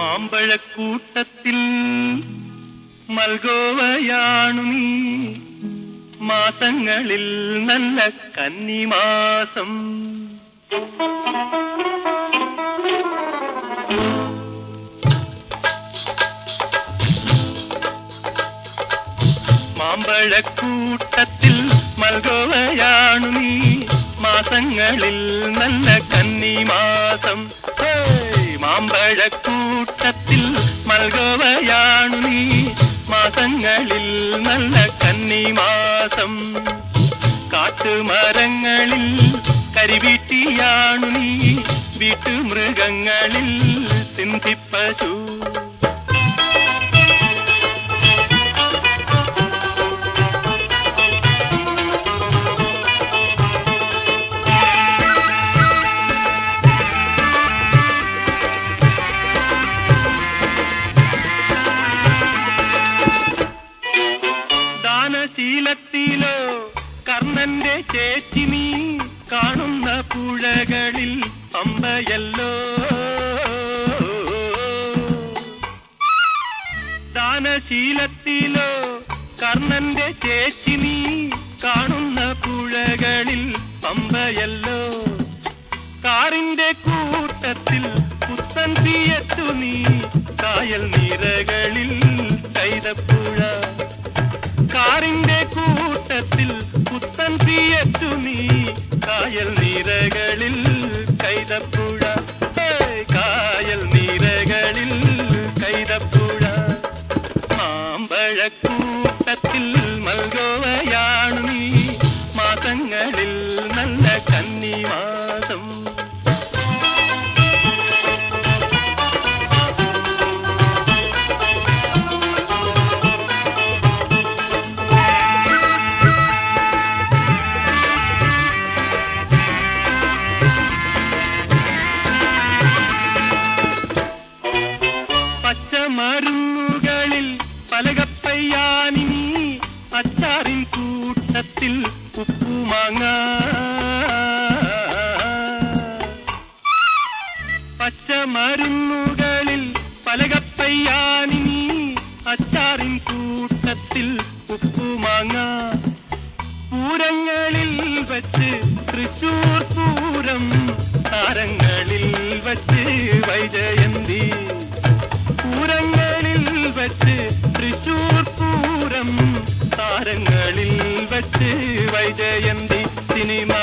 മാമ്പഴക്കൂട്ടത്തിൽ മൽഗോവയാണു നീ. മാസങ്ങളിൽ നല്ല കന്നിമാസം. മാമ്പഴക്കൂട്ടത്തിൽ മൽഗോവയാണു നീ. മാസങ്ങളിൽ നല്ല കന്നിമാസം നല്ല കന്നിമാസം. കാട്ടുമരങ്ങളിൽ കരിവീട്ടിയാണു നീ. വീട്ടുമൃഗങ്ങളിൽ സിന്ധിപ്പശു ദാനശീലത്തിലോ കർണന്റെ ചേച്ചി നീ കാണുന്ന പുഴകളിൽ അമ്പയല്ലോ. ദാനശീലത്തിലോ കർണന്റെ ചേച്ചി നീ കാണുന്ന പുഴകളിൽ അമ്പയല്ലോ. കാറിന്റെ കൂട്ടത്തിൽ പുത്തൻ തീയത്തു നീ കായൽ നിരകളിൽ കൈതപ്പുഴ തീയത്തു നീ കായൽ നിരകളിൽ കൈതപ്പുഴ ഏയ് കായൽ നിരകളിൽ കൈതപ്പുഴ പച്ചമരുന്നുകളിൽ പലകപ്പയ്യാനി അച്ചാറിൻ കൂട്ടത്തിൽ ഉപ്പുമാങ്ങ. പച്ചമരുന്നുകളിൽ പലകപ്പയ്യാനി നീ അച്ചാറിൻ കൂട്ടത്തിൽ ഉപ്പുമാങ്ങ. പൂരങ്ങളിൽ വച്ച് തൃശൂർ പൂരം താരങ്ങളിൽ വച്ച് വൈജയന്തി கரங்களில் வச்சு வைஜெயந்தி சினிமா